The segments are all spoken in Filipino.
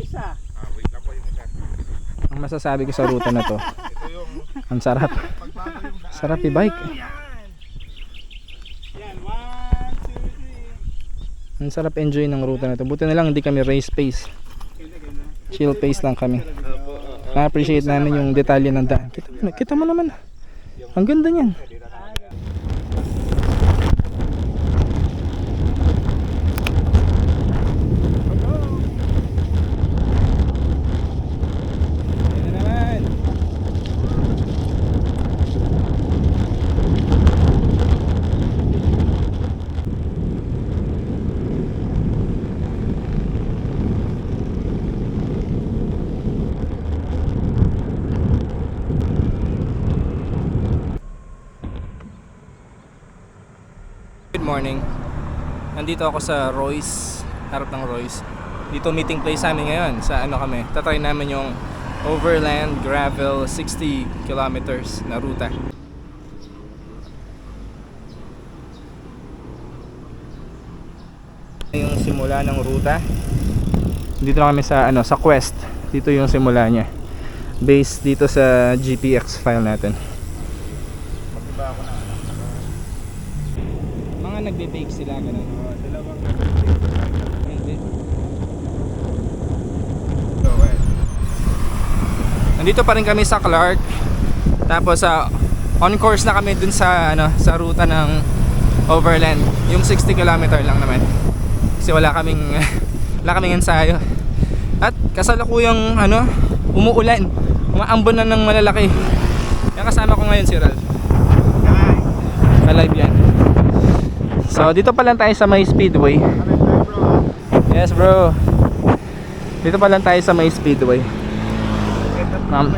Ayos ah. Wait lang po yung isa. Ang masasabi ko sa ruta na to, Ito yung ang sarap. pagbago yung daan. Sarap i-bike. Yan. Yan. One, two, three. Ang sarap enjoy ng ruta na to. Buti na lang hindi kami race pace. Ganda, ganda. Chill pace lang kami. Na-appreciate namin yung detalye ng daan. Kita mo, kita mo naman. Ang ganda niyan. Yan na naman. Good morning. Nandito ako sa Royce, harap ng Royce. Dito meeting place namin ngayon sa ano kami. Tatry namin yung overland gravel 60 kilometers na ruta. Yung simula ng ruta. Dito na kami sa ano sa Quest. Dito yung simula niya. Based dito sa GPX file natin. Mag-iba ako na ano. Mga nagbe-bake sila ganun. Ah, dalawang nag-take. Hindi. So, eh. Nandito pa rin kami sa Clark. Tapos sa on course na kami dun sa ano sa ruta ng overland. Yung 60 kilometer lang naman. Kasi wala kaming wala kaming ensayo. At kasalukuyang ano umuulan. Umaambon na ng malalaki. Kaya kasama ko ngayon si Ralph. Ka-live yan. So dito pa lang tayo sa may speedway. Yes bro. Dito pa lang tayo sa may speedway.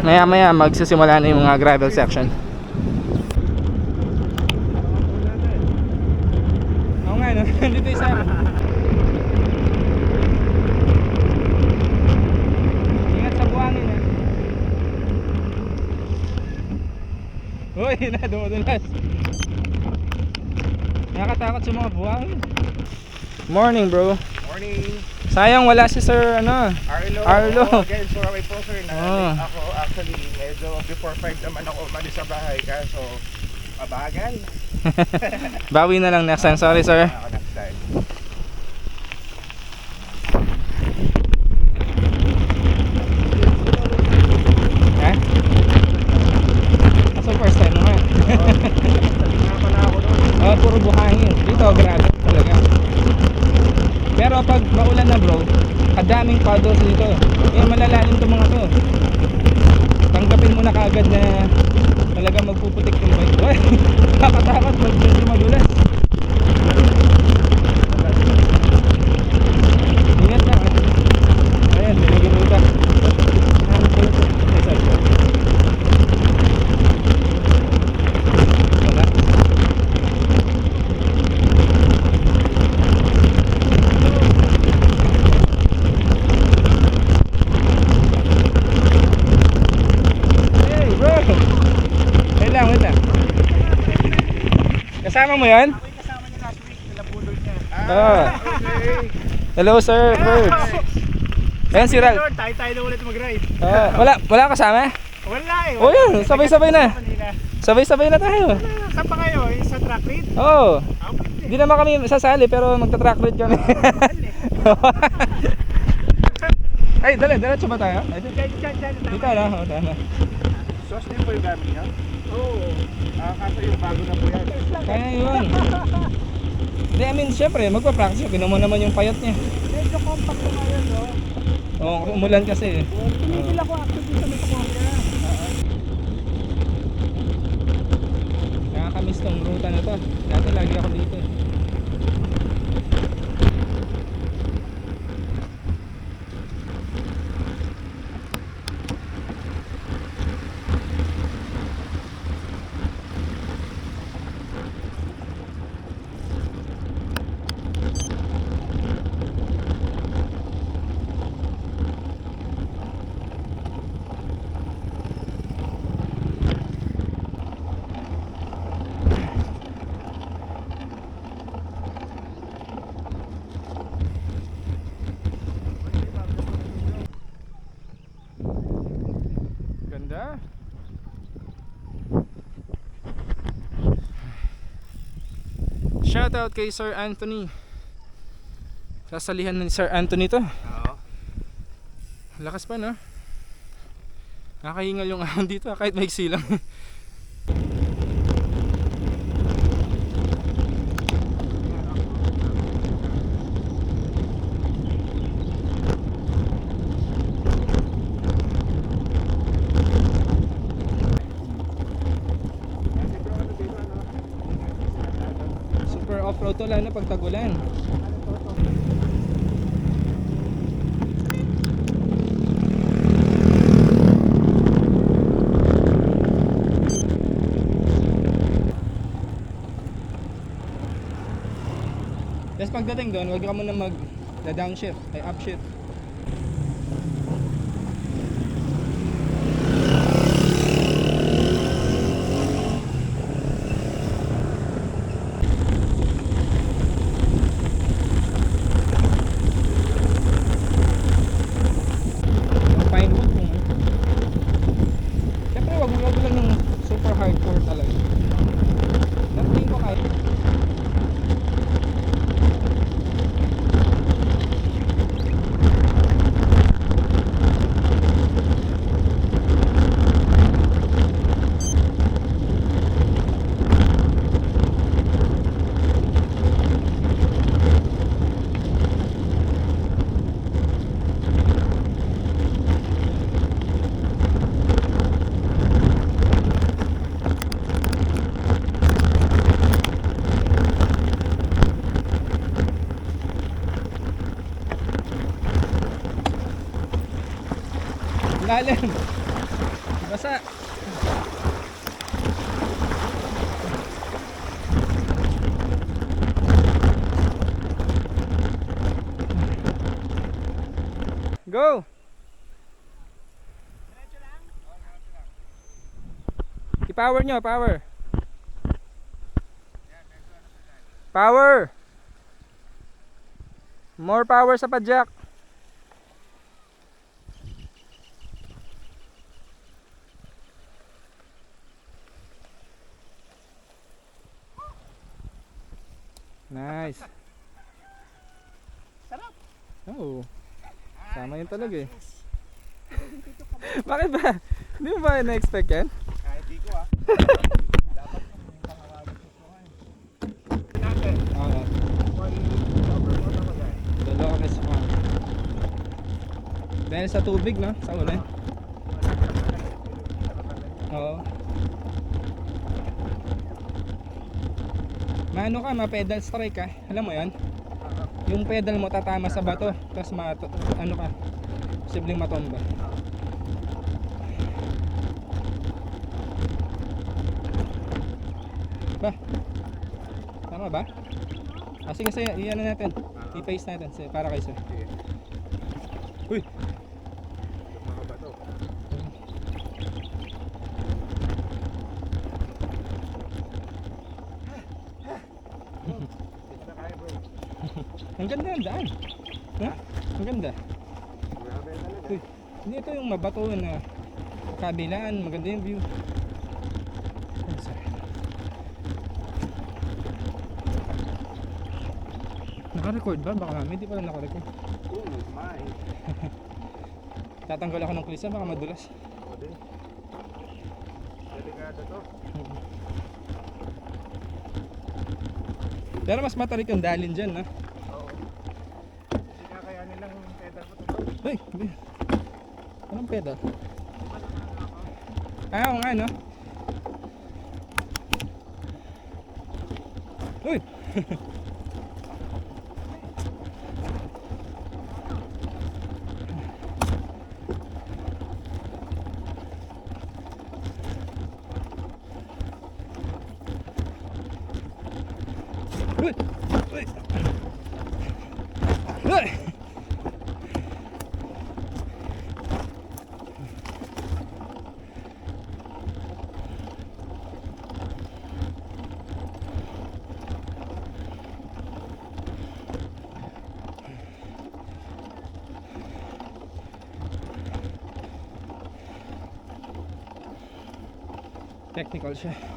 Maya maya magsisimula na yung mga gravel section. Oo nga no, dito isa. Ingat sa buhangin ha. Uy, na. Nakakatakot sa mga buhangin. Morning bro. Morning. Sayang wala si Sir ano. Arlo. Arlo. Oh, again, sorry po sir na Oh. ako actually medyo before 5 naman ako umalis sa bahay kaso mabagal. Bawi na lang next time. Sorry sir. Ako next time. Ha? Kaso first time naman. Nga pala ako doon. Oh, puro buhangin. Dito, grabe talaga. Pero pag maulan na bro, kadaming puddles dito. Yan malalalim to mga to. Tanggapin mo na kaagad na talaga magpuputik yung bike. Uy, Nakakatakot mag medyo madulas. Ingat na. ah. Ayan, binigyan ruta. Ay, sorry, sorry. Wala. Hey bro! Wait lang, wait lang. Kasama mo yan? Kasama niya last week. Nalabulol niya. Ah. Okay. Hello sir, birds. Ayan si Ral. Tayo tayo na ulit mag-ride. Ah, wala, wala kasama? Wala eh. Oh, yun, sabay-sabay na. Sabay-sabay na tayo. Saan pa kayo? Sa track lead? Oo. Oh, Ah, hindi naman kami sasali pero magta-track ride kami. Ay, dala, diretso ba tayo? Dito na, oh, tama. Sauce din po yung gamit niya? Oo. Ah, kaso yung bago na po yan. Kaya yun. Hindi, I mean, syempre, magpa-practice. Pinumo naman yung payat niya. Medyo compact ko ngayon, no? Oo, oh, umulan kasi. eh. Tumigil ako actually sa Metacomia. Nakakamiss tong ruta na to. Dati lagi ako dito. eh. Shoutout kay Sir Anthony. Sasalihan ni Sir Anthony to. Oo. Lakas pa no? Nakahingal yung ahon dito ah, kahit maiksi lang. Super off-road to lalo pag tagulan. Tapos pagdating doon, huwag ka muna mag downshift, ay upshift. Yung pine wood kung Siyempre wag wag lang yung super hardcore talaga. Pero tingin ko kahit Lalim. Basa. Go. I-power nyo, power. Power. More power sa padjak. Nice. Sarap. Oo. Sama yun talaga eh. Bakit ba? Hindi mo ba na-expect yan? Kahit di ko ah. Dapat yung pangawagan ko ko eh. Natin. Oo. Ako dyan. Dolores Farm. Dahil sa tubig no? Sa ulan. Oo. Maano ka, ma-pedal strike ka. Alam mo yan? Yung pedal mo tatama sa bato. Tapos ma ano ka? Posibleng matomba. Ba? Tama ba? Ah, sige, sige. Iyan na natin. I-paste natin sige, para kay sir. Uy! Yung mga bato. Hindi na kaya bro. Ang ganda ng daan. Ha? Ang ganda. Grabe talaga. Uy, hindi ito yung mabato na kabilaan. Maganda yung view. Naka-record ba? Baka mami, hindi pala naka-record. Oh my. Tatanggal ako ng klisa, baka madulas. Ako din. Delikado to. Pero mas matarik yung dalin dyan, ha? Oo. Hindi kakayanin lang yung pedal ko to bro. Uy! uy. Pedal? Ah, oo nga, no? Uy! Uy! Uy! Uy! 我去。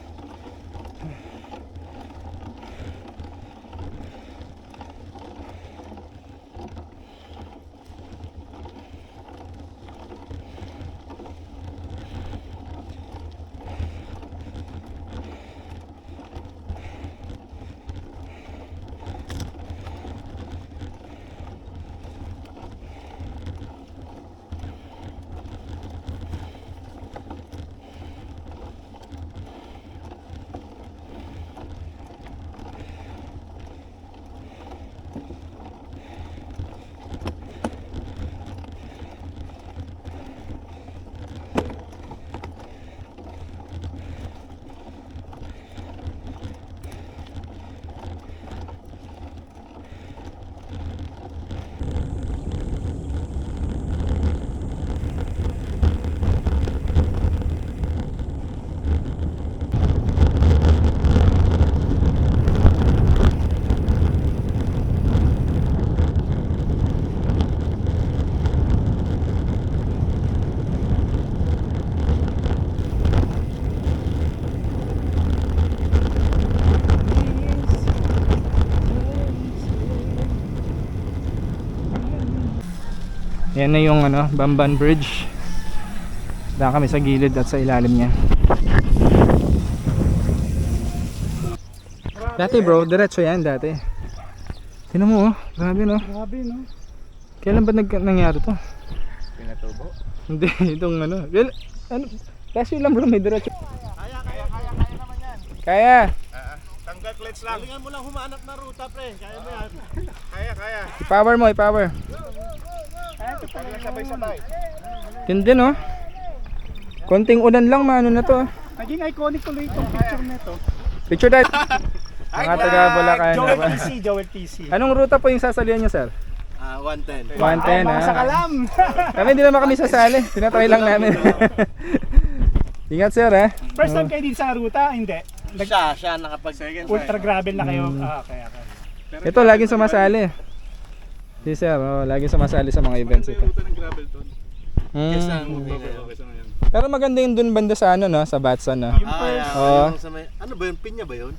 Yan na yung ano, Bamban Bridge. Daan kami sa gilid at sa ilalim niya. Dati bro, diretso yan dati. Tingnan mo oh, grabe no. Grabe, no? Kailan ba nag nangyari to? Pinatubo. Hindi, itong ano. Well, ano, kasi lang bro, may diretso. Kaya, kaya, kaya, kaya naman yan. Kaya, Ah, tanggal clutch lang. Galingan mo lang humanap na ruta, pre. Kaya mo yan. Kaya, kaya. i-power mo, i-power. Pag lang sabay-sabay. Tindi no? Konting ulan lang, maano na to. ah. Naging iconic tuloy itong picture nito. Picture that. Mga taga Bulacan. Joel. PC, Joel PC. Anong ruta po yung sasalihan nyo, sir? Ah, 110. 110, Mga sa ah. kalam. Kami hindi naman kami sasali. Tinatry lang namin. Ingat, sir, eh. First time kayo din sa ruta? Hindi. Nag Siya, siya nakapag second ultra gravel na kayo. Mm. Ah, okay, okay. Ito, laging sumasali. Si sir, oh, laging sumasali sa mga events ito. ruta ng gravel doon. Mm. Okay sa ngayon. Pero maganda yung dun banda sa ano, no? Sa Batson, no? Yung first, Oo. yung sa may, ano ba yun? Pinya ba yun?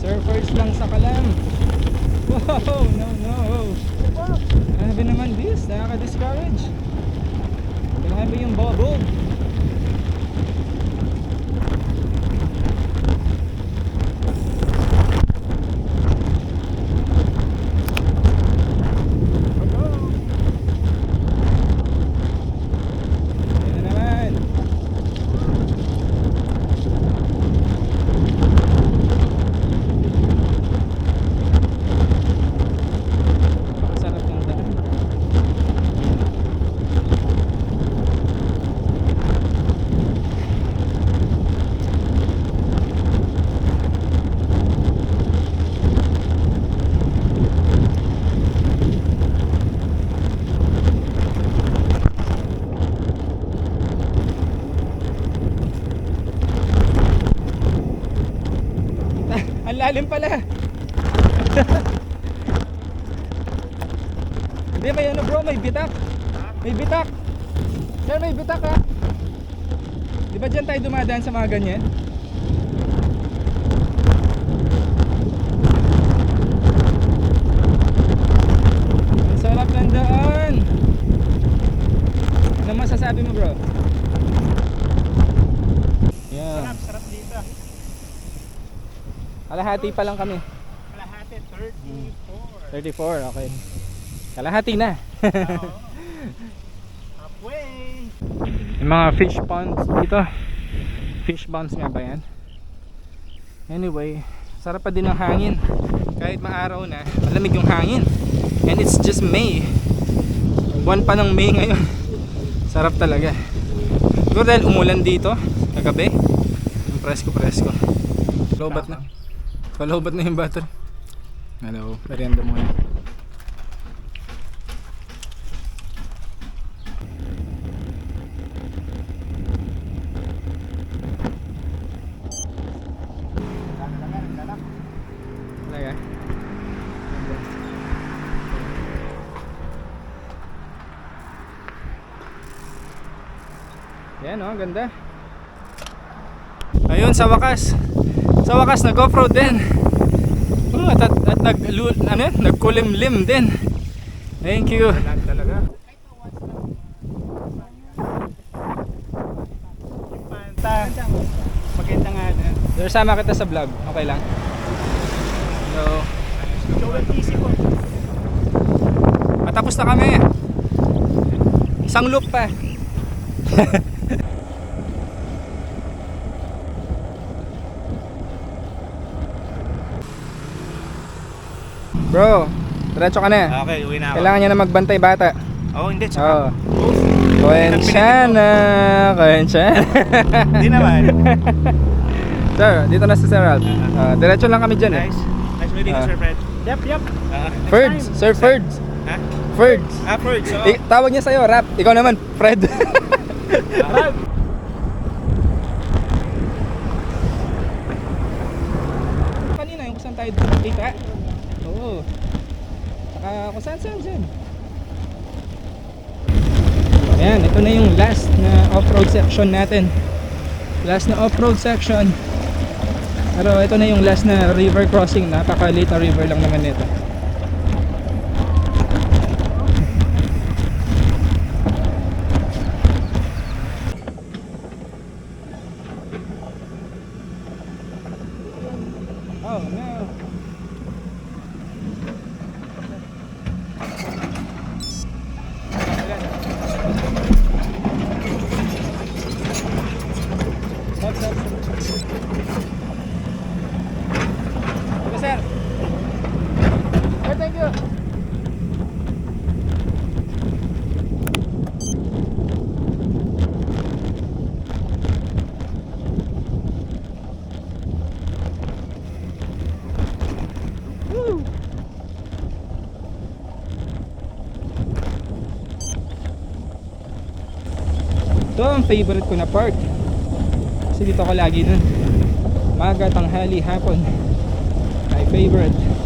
Surfers lang sa kalam. Wow, no, no. Grabe naman this, nakaka-discourage. Grabe yung bubble. Yan na naman. Napakasarap ng daan. Ang lalim pala. Hindi, may ano bro, may bitak. May bitak. Sir, may bitak ha. Di ba dyan tayo dumadaan sa mga ganyan? Ang sarap ng daan. Ano masasabi mo bro? Yeah. sarap, sarap dito. Kalahati pa lang kami. Kalahati, 34. 34, okay. Kalahati na. Halfway. Yung mga fish ponds dito. Fish ponds nga ba yan? Anyway, sarap pa din ng hangin. Kahit maaraw na, malamig yung hangin. And it's just May. Buwan pa ng May ngayon. Sarap talaga. Siguro dahil umulan dito, kagabi. Presko-presko. Lobat na. Palobat na yung battery. Hello, merienda muna. Yan oh, ganda. Ayun, sa wakas. Sa wakas, nag-offroad din. Oh, at, at, at nag, ano, nagkulimlim din. Thank you. Panta. Maganda nga. Sir, sama kita sa vlog. Okay lang. So, matapos na kami. Isang loop pa. Bro, diretso ka na. Okay, uwi na Kailangan niya na magbantay bata. Oo, oh, hindi. Oo. Kwensyana, kwensyana. Hindi naman. Sir, dito na si Sir Ralph. Ah, diretso lang kami dyan eh. Nice. Nice meeting you, Ah. Sir Fred. Yep, yep. Ah, Ferds, Sir Ferds. ha? Ferds. Ah, Fred. So, I- tawag niya sa'yo, Rap. Ikaw naman, Fred. Ralph. Kanina, yung kung saan tayo kita. Oo. Saka kung saan saan dyan. Ayan, ito na yung last na off-road section natin. Last na off-road section. Pero ito na yung last na river crossing. Napaka-late na river lang naman nito. Ito ang favorite ko na part. Kasi dito ako lagi dun. Maga, tanghali, hapon. My favorite.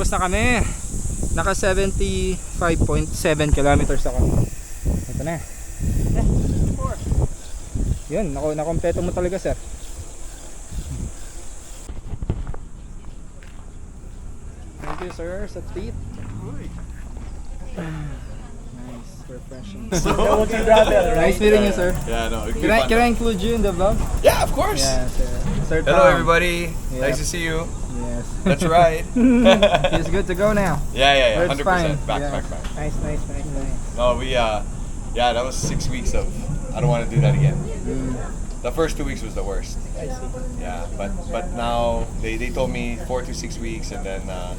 Tapos na kami. Naka 75.7 kilometers ako. Ito na. Four. Yun, nako nakompleto mo talaga, sir. Thank you, sir, sa treat. Nice, refreshing. Brother, nice meeting you, sir. Yeah, no. Can I, can I include you in the vlog? Yeah, of course. Yeah, sir. Sir Hello, Tom. everybody. Yep. Nice to see you. Yes. That's right. He's good to go now. Yeah, yeah, yeah. Hundred percent. Back, Yeah. back, back. Nice, nice, nice, nice. No, we uh, yeah, that was six weeks of. I don't want to do that again. Mm, The first two weeks was the worst. I see. Yeah, but but now they, they told me four to six weeks, and then uh,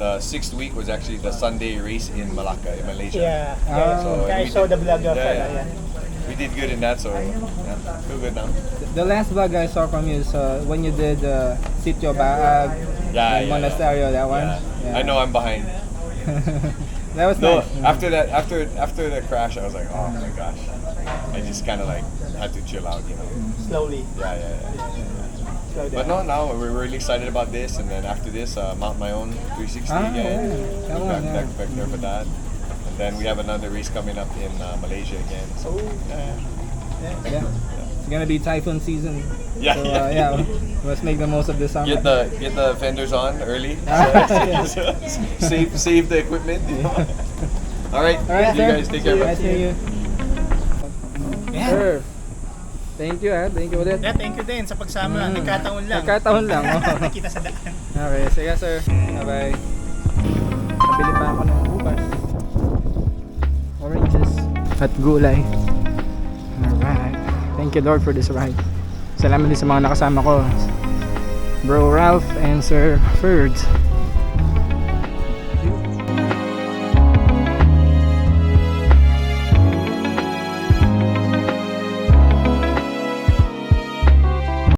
the sixth week was actually the Sunday race in Malacca, in Malaysia. Yeah. Ah. yeah. So I saw did- the vlog of yeah, yeah, yeah. We did good in that, so yeah, feel good now. The last vlog I saw from you is uh, when you did uh, Sitio Baag, Yeah, and yeah, Monasterio, that one. Yeah. I know I'm behind. that was No, nice. after that, after after the crash, I was like, oh my gosh. I just kind of like had to chill out, you know. Slowly. Yeah, yeah, yeah. But no, now we're really excited about this, and then after this, uh, mount my own 360 Ah, again. yeah. That one, back, yeah. back, back there for that. And then we have another race coming up in uh, Malaysia again. So yeah, Yeah. It's gonna be typhoon season. Yeah, So, yeah, uh, yeah, let's make the most of this summer. get the get the fenders on early. Yeah. save save the equipment. All right, All right, you sir. guys take care. Nice bye. meeting you. Sir. Thank you, ah. Thank you ulit. Yeah, thank you din sa pagsama. Mm. Nagkataon lang. Nagkataon lang, oh. Nakita sa daan. Okay, sige sir. Bye-bye. At gulay. Alright. Thank you Lord for this ride. Salamat din sa mga nakasama ko. Bro Ralph and Sir Ferds.